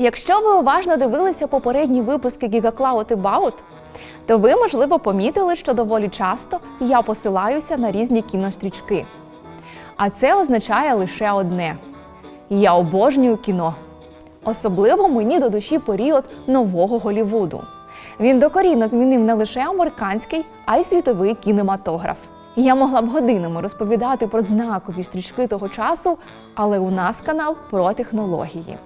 Якщо ви уважно дивилися попередні випуски Giga About, то ви, можливо, помітили, що доволі часто я посилаюся на різні кінострічки. А це означає лише одне: я обожнюю кіно. Особливо мені до душі період нового Голівуду. Він докорінно змінив не лише американський, а й світовий кінематограф. Я могла б годинами розповідати про знакові стрічки того часу, але у нас канал про технології.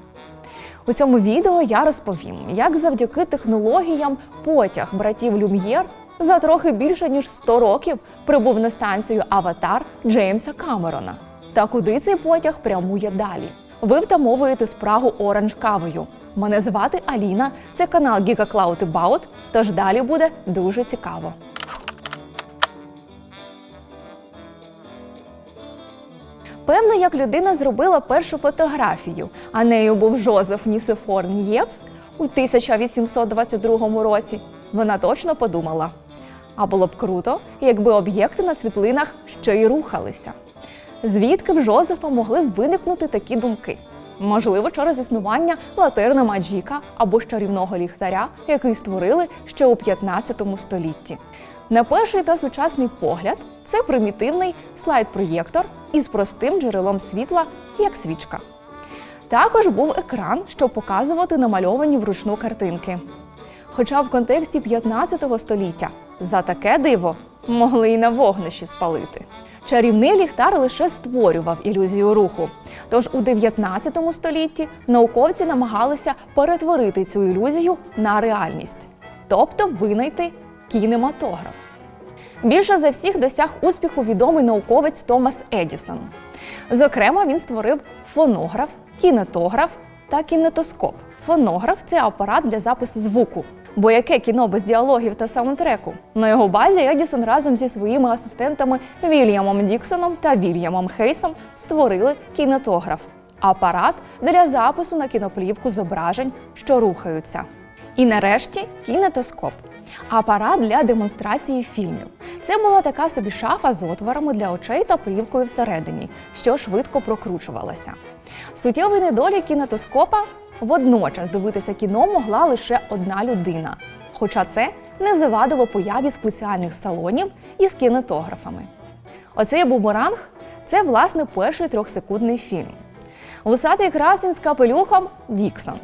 У цьому відео я розповім, як завдяки технологіям потяг братів Люм'єр за трохи більше ніж 100 років прибув на станцію Аватар Джеймса Камерона. Та куди цей потяг прямує далі? Ви втамовуєте спрагу оранж кавою. Мене звати Аліна, це канал Giga Cloud About, тож далі буде дуже цікаво. Певно, як людина зробила першу фотографію, а нею був Жозеф Нісефорн Нєпс у 1822 році. Вона точно подумала. А було б круто, якби об'єкти на світлинах ще й рухалися. Звідки в Жозефа могли виникнути такі думки? Можливо, через існування латерна маджіка або ж чарівного ліхтаря, який створили ще у 15 столітті. На перший та сучасний погляд, це примітивний слайд-проєктор із простим джерелом світла, як свічка. Також був екран, щоб показувати намальовані вручну картинки. Хоча в контексті 15 століття за таке диво могли й на вогнищі спалити. Чарівний ліхтар лише створював ілюзію руху. Тож у 19 столітті науковці намагалися перетворити цю ілюзію на реальність, тобто винайти кінематограф. Більше за всіх досяг успіху відомий науковець Томас Едісон. Зокрема, він створив фонограф, кінетограф та кінетоскоп. Фонограф це апарат для запису звуку. Бо яке кіно без діалогів та саундтреку? На його базі Едісон разом зі своїми асистентами Вільямом Діксоном та Вільямом Хейсом створили кінетограф апарат для запису на кіноплівку зображень, що рухаються. І нарешті кінетоскоп апарат для демонстрації фільмів. Це була така собі шафа з отворами для очей та плівкою всередині, що швидко прокручувалася. Суттєвий недолік кінетоскопа водночас дивитися кіно могла лише одна людина. Хоча це не завадило появі спеціальних салонів із кінетографами. Оцей бумеранг це власне перший трьохсекундний фільм. Вусатий красень з капелюхом Діксон.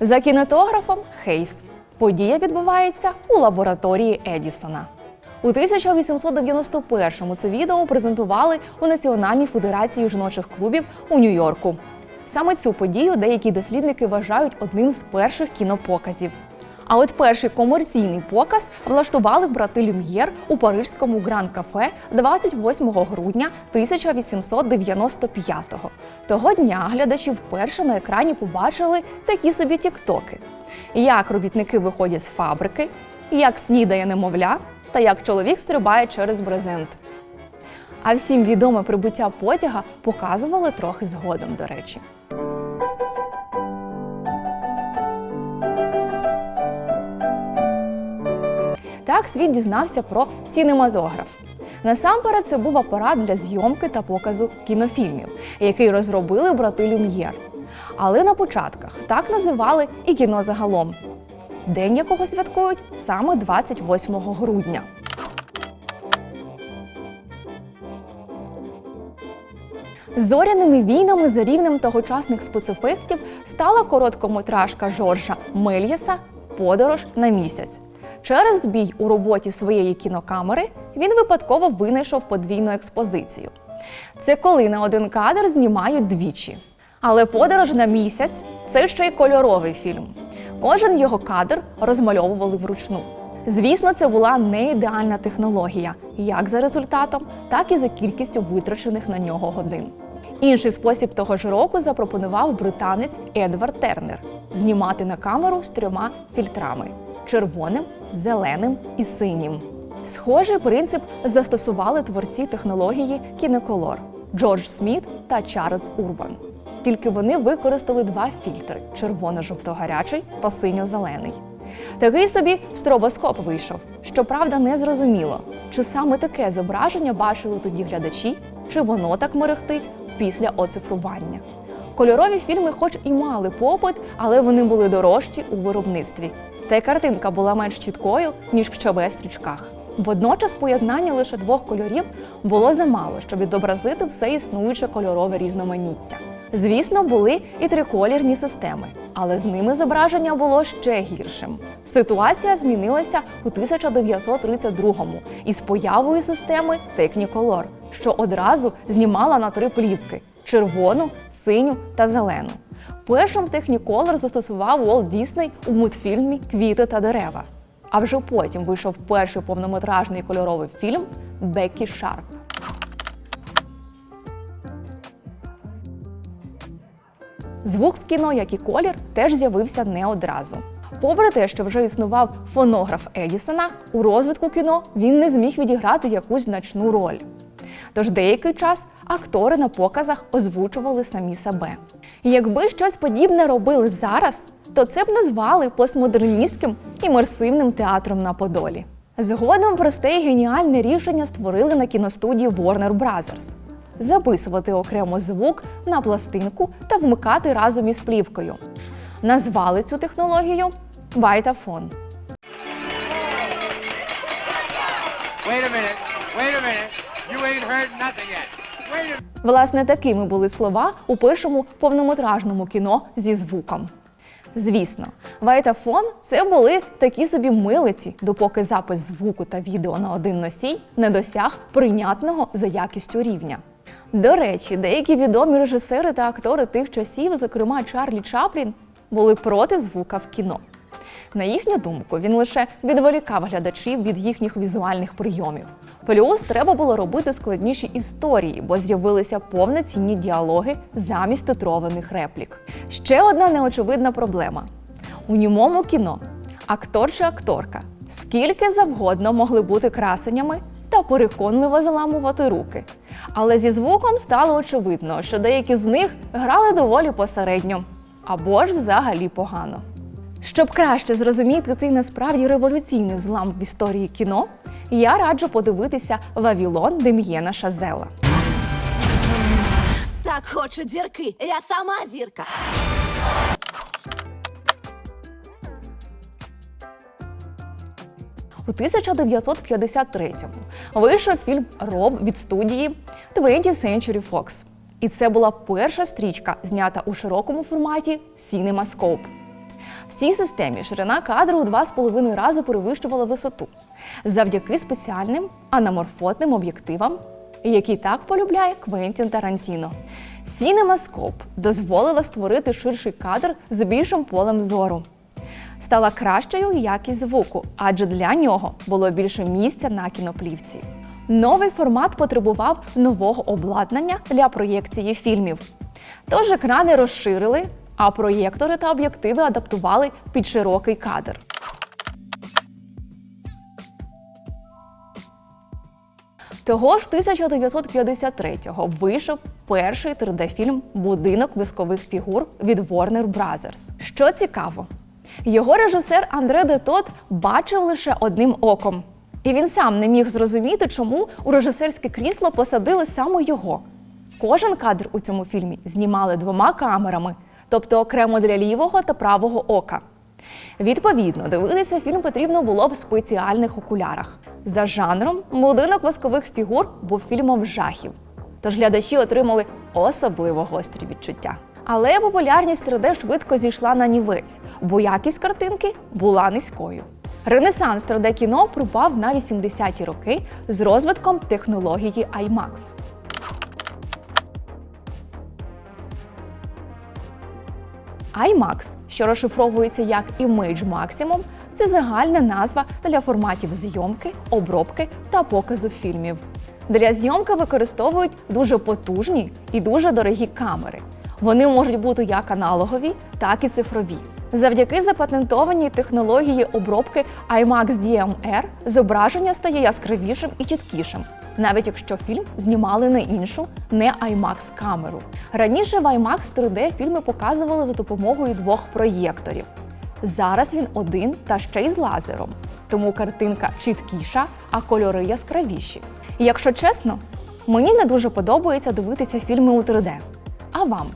За кінетографом Хейс. Подія відбувається у лабораторії Едісона. У 1891-му це відео презентували у Національній федерації жіночих клубів у Нью-Йорку. Саме цю подію деякі дослідники вважають одним з перших кінопоказів. А от перший комерційний показ влаштували брати Люм'єр у парижському гран-кафе 28 грудня 1895-го. Того дня глядачі вперше на екрані побачили такі собі тіктоки: як робітники виходять з фабрики, як снідає немовля та як чоловік стрибає через брезент. А всім відоме прибуття потяга показували трохи згодом, до речі. Так світ дізнався про сінематограф. Насамперед, це був апарат для зйомки та показу кінофільмів, який розробили брати Люм'єр. Але на початках так називали і кіно загалом, день якого святкують саме 28 грудня. Зоряними війнами за рівнем тогочасних спецефектів стала короткометражка Жоржа Мельєса Подорож на місяць. Через збій у роботі своєї кінокамери він випадково винайшов подвійну експозицію. Це коли на один кадр знімають двічі. Але подорож на місяць це ще й кольоровий фільм. Кожен його кадр розмальовували вручну. Звісно, це була не ідеальна технологія, як за результатом, так і за кількістю витрачених на нього годин. Інший спосіб того ж року запропонував британець Едвард Тернер знімати на камеру з трьома фільтрами червоним, зеленим і синім. Схожий принцип застосували творці технології Кінеколор Джордж Сміт та Чарльз Урбан. Тільки вони використали два фільтри червоно-жовто-гарячий та синьо-зелений. Такий собі стробоскоп вийшов. Щоправда, не зрозуміло, чи саме таке зображення бачили тоді глядачі, чи воно так мерехтить після оцифрування. Кольорові фільми, хоч і мали попит, але вони були дорожчі у виробництві. Та й картинка була менш чіткою, ніж в ЧБ стрічках. Водночас поєднання лише двох кольорів було замало, щоб відобразити все існуюче кольорове різноманіття. Звісно, були і триколірні системи, але з ними зображення було ще гіршим. Ситуація змінилася у 1932-му із появою системи Technicolor, що одразу знімала на три плівки: червону, синю та зелену. Першим Technicolor застосував Walt Disney у мультфільмі Квіти та дерева. А вже потім вийшов перший повнометражний кольоровий фільм Бекі Шарп. Звук в кіно, як і колір, теж з'явився не одразу. Попри те, що вже існував фонограф Едісона, у розвитку кіно він не зміг відіграти якусь значну роль. Тож деякий час актори на показах озвучували самі себе. Якби щось подібне робили зараз, то це б назвали постмодерністським імерсивним театром на Подолі. Згодом просте і геніальне рішення створили на кіностудії Warner Brothers – записувати окремо звук на пластинку та вмикати разом із плівкою. Назвали цю технологію Вайтафон. Wait a minute. Wait a minute. You Власне, такими були слова у першому повнометражному кіно зі звуком. Звісно, вайтафон це були такі собі милиці, допоки запис звуку та відео на один носій не досяг прийнятного за якістю рівня. До речі, деякі відомі режисери та актори тих часів, зокрема Чарлі Чаплін, були проти звука в кіно. На їхню думку, він лише відволікав глядачів від їхніх візуальних прийомів. Плюс треба було робити складніші історії, бо з'явилися повноцінні діалоги замість tiтрованих реплік. Ще одна неочевидна проблема: у німому кіно актор чи акторка скільки завгодно могли бути красенями та переконливо заламувати руки. Але зі звуком стало очевидно, що деякі з них грали доволі посередньо або ж взагалі погано. Щоб краще зрозуміти цей насправді революційний злам в історії кіно, я раджу подивитися Вавілон Дем'єна Шазела. Так хочуть зірки. Я сама зірка. У 1953-му вийшов фільм Роб від студії 20th Century Fox. І це була перша стрічка, знята у широкому форматі CinemaScope. В цій системі ширина кадру у 2,5 рази перевищувала висоту завдяки спеціальним анаморфотним об'єктивам, які так полюбляє Квентін Тарантіно. CinemaScope дозволила створити ширший кадр з більшим полем зору. Стала кращою якість звуку, адже для нього було більше місця на кіноплівці. Новий формат потребував нового обладнання для проєкції фільмів. Тож екрани розширили, а проєктори та об'єктиви адаптували під широкий кадр. Того ж 1953-го вийшов перший 3D-фільм Будинок вискових фігур від Warner Brothers. Що цікаво, його режисер Андре Детот бачив лише одним оком. І він сам не міг зрозуміти, чому у режисерське крісло посадили саме його. Кожен кадр у цьому фільмі знімали двома камерами, тобто окремо для лівого та правого ока. Відповідно, дивитися фільм потрібно було в спеціальних окулярах. За жанром будинок воскових фігур був фільмом жахів. Тож глядачі отримали особливо гострі відчуття. Але популярність 3D швидко зійшла на нівець, бо якість картинки була низькою. Ренесанс 3D кіно припав на 80-ті роки з розвитком технології IMAX. IMAX, що розшифровується як Image Maximum, це загальна назва для форматів зйомки, обробки та показу фільмів. Для зйомки використовують дуже потужні і дуже дорогі камери. Вони можуть бути як аналогові, так і цифрові. Завдяки запатентованій технології обробки IMAX DMR зображення стає яскравішим і чіткішим, навіть якщо фільм знімали на іншу, не IMAX камеру. Раніше в IMAX 3D фільми показували за допомогою двох проєкторів. Зараз він один та ще й з лазером, тому картинка чіткіша, а кольори яскравіші. І якщо чесно, мені не дуже подобається дивитися фільми у 3D. А вам?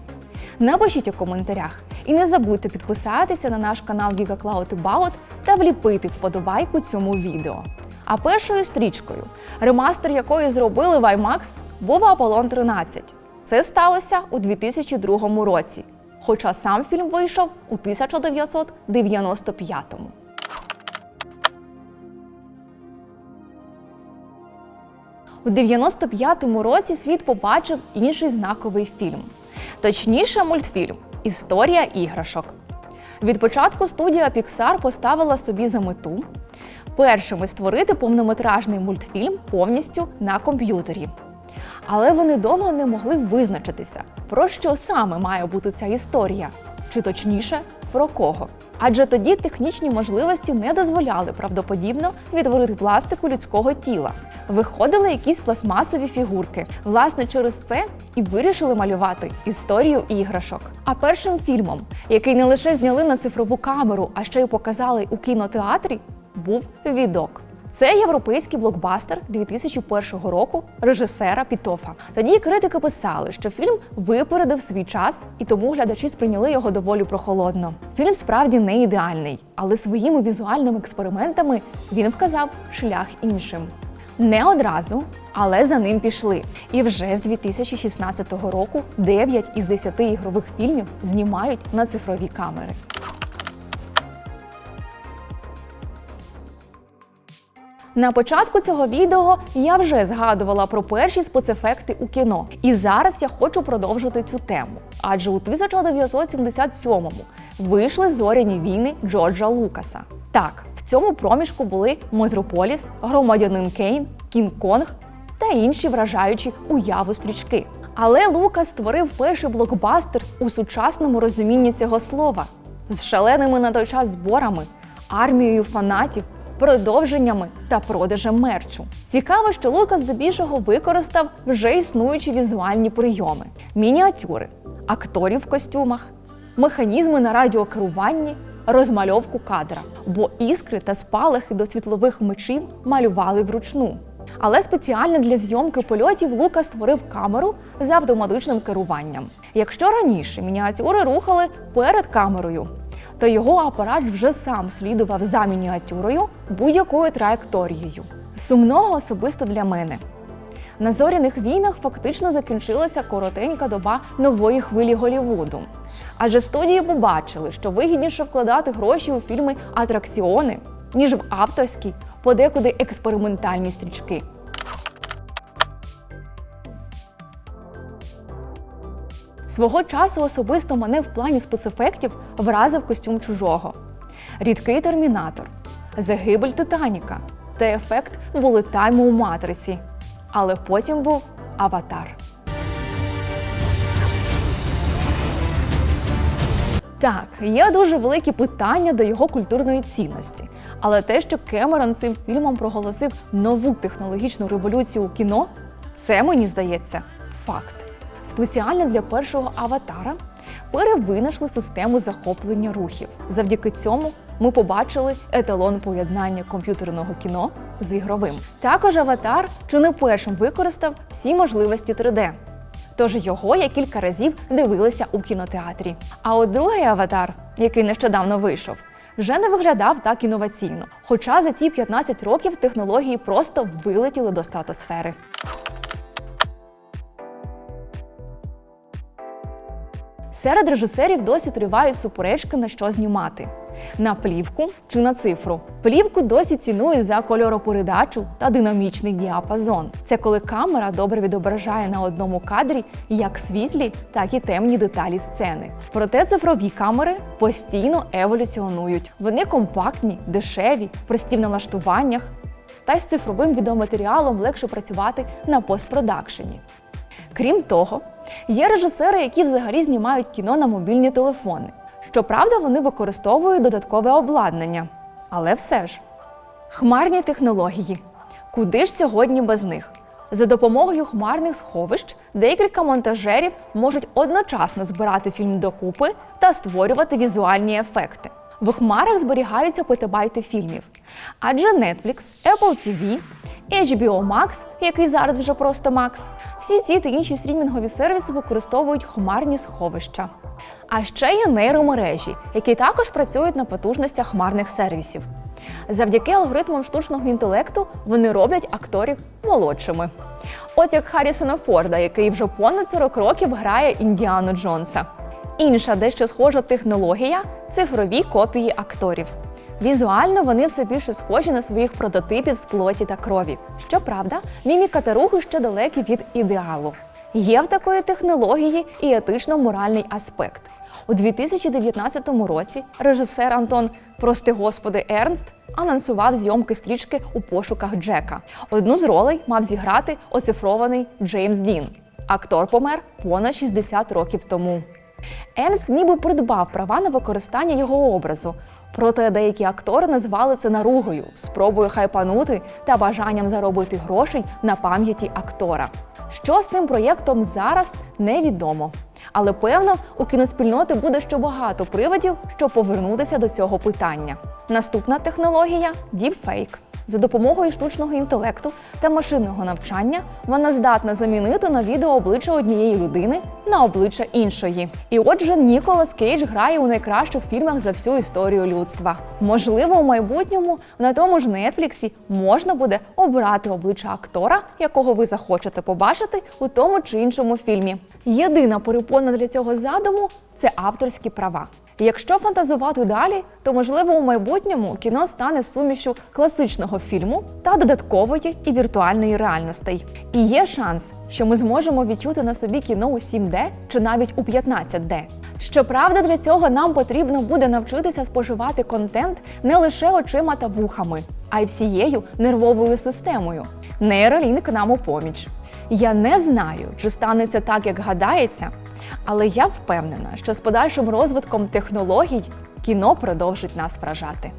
Напишіть у коментарях і не забудьте підписатися на наш канал Giga Cloud About та вліпити вподобайку цьому відео. А першою стрічкою, ремастер якої зробили в IMAX, був Аполлон 13. Це сталося у 2002 році, хоча сам фільм вийшов у 1995-му. У 95-му році світ побачив інший знаковий фільм, точніше, мультфільм Історія іграшок. Від початку студія Pixar поставила собі за мету першими створити повнометражний мультфільм повністю на комп'ютері. Але вони довго не могли визначитися, про що саме має бути ця історія, чи точніше, про кого. Адже тоді технічні можливості не дозволяли правдоподібно відтворити пластику людського тіла. Виходили якісь пластмасові фігурки. Власне, через це і вирішили малювати історію іграшок. А першим фільмом, який не лише зняли на цифрову камеру, а ще й показали у кінотеатрі, був відок. Це європейський блокбастер 2001 року режисера Пітофа. Тоді критики писали, що фільм випередив свій час, і тому глядачі сприйняли його доволі прохолодно. Фільм справді не ідеальний, але своїми візуальними експериментами він вказав шлях іншим. Не одразу, але за ним пішли. І вже з 2016 року 9 із 10 ігрових фільмів знімають на цифрові камери. На початку цього відео я вже згадувала про перші спецефекти у кіно, і зараз я хочу продовжити цю тему. Адже у 1977-му вийшли зоряні війни Джорджа Лукаса. Так, в цьому проміжку були Метрополіс, Громадянин Кейн, Кінг-Конг та інші вражаючі уяву стрічки. Але Лукас створив перший блокбастер у сучасному розумінні цього слова з шаленими на той час зборами, армією фанатів продовженнями та продажем мерчу. Цікаво, що Лукас здебільшого використав вже існуючі візуальні прийоми: мініатюри, акторів в костюмах, механізми на радіокеруванні, розмальовку кадра, бо іскри та спалахи до світлових мечів малювали вручну. Але спеціально для зйомки польотів Лукас створив камеру з автоматичним керуванням. Якщо раніше мініатюри рухали перед камерою, то його апарат вже сам слідував за мініатюрою будь-якою траєкторією. Сумного особисто для мене. На зоряних війнах фактично закінчилася коротенька доба нової хвилі Голівуду. Адже студії побачили, що вигідніше вкладати гроші у фільми атракціони, ніж в авторські, подекуди експериментальні стрічки. Свого часу особисто мене в плані спецефектів вразив костюм чужого, рідкий термінатор, загибель Титаніка та ефект булетайму у матриці. Але потім був аватар. Так, є дуже великі питання до його культурної цінності. Але те, що Кемерон цим фільмом проголосив нову технологічну революцію у кіно, це мені здається факт. Спеціально для першого аватара перевинайшли систему захоплення рухів. Завдяки цьому ми побачили еталон поєднання комп'ютерного кіно з ігровим. Також аватар чи не першим використав всі можливості 3D. Тож його я кілька разів дивилася у кінотеатрі. А от другий аватар, який нещодавно вийшов, вже не виглядав так інноваційно. Хоча за ці 15 років технології просто вилетіли до стратосфери. Серед режисерів досі тривають суперечки на що знімати: на плівку чи на цифру. Плівку досі цінують за кольоропередачу та динамічний діапазон. Це коли камера добре відображає на одному кадрі як світлі, так і темні деталі сцени. Проте цифрові камери постійно еволюціонують. Вони компактні, дешеві, прості в налаштуваннях, та й з цифровим відеоматеріалом легше працювати на постпродакшені. Крім того, є режисери, які взагалі знімають кіно на мобільні телефони. Щоправда, вони використовують додаткове обладнання. Але все ж, хмарні технології. Куди ж сьогодні без них? За допомогою хмарних сховищ декілька монтажерів можуть одночасно збирати фільм докупи та створювати візуальні ефекти. В хмарах зберігаються петабайти фільмів. Адже Netflix, Apple TV, HBO Max, який зараз вже просто Max, всі ці та інші стрімінгові сервіси використовують хмарні сховища. А ще є нейромережі, які також працюють на потужностях хмарних сервісів. Завдяки алгоритмам штучного інтелекту вони роблять акторів молодшими. От як Харрісона Форда, який вже понад 40 років грає Індіану Джонса. Інша дещо схожа технологія цифрові копії акторів. Візуально вони все більше схожі на своїх прототипів з плоті та крові. Щоправда, міміка та рухи ще далекі від ідеалу. Є в такої технології і етично-моральний аспект. У 2019 році режисер Антон Прости господи Ернст анонсував зйомки стрічки у пошуках Джека. Одну з ролей мав зіграти оцифрований Джеймс Дін. Актор помер понад 60 років тому. Ернст ніби придбав права на використання його образу. Проте деякі актори назвали це наругою, спробою хайпанути та бажанням заробити грошей на пам'яті актора. Що з цим проєктом зараз невідомо. Але певно, у кіноспільноти буде ще багато приводів, щоб повернутися до цього питання. Наступна технологія діпфейк. За допомогою штучного інтелекту та машинного навчання вона здатна замінити на відео обличчя однієї людини на обличчя іншої. І отже, Ніколас Кейдж грає у найкращих фільмах за всю історію людства. Можливо, у майбутньому на тому ж Нетфліксі можна буде обрати обличчя актора, якого ви захочете побачити у тому чи іншому фільмі. Єдина перепона для цього задуму це авторські права. Якщо фантазувати далі, то можливо у майбутньому кіно стане сумішю класичного фільму та додаткової і віртуальної реальностей. І є шанс, що ми зможемо відчути на собі кіно у 7D чи навіть у 15D. Щоправда, для цього нам потрібно буде навчитися споживати контент не лише очима та вухами, а й всією нервовою системою. Нейролінк нам у поміч. Я не знаю, чи станеться так, як гадається, але я впевнена, що з подальшим розвитком технологій кіно продовжить нас вражати.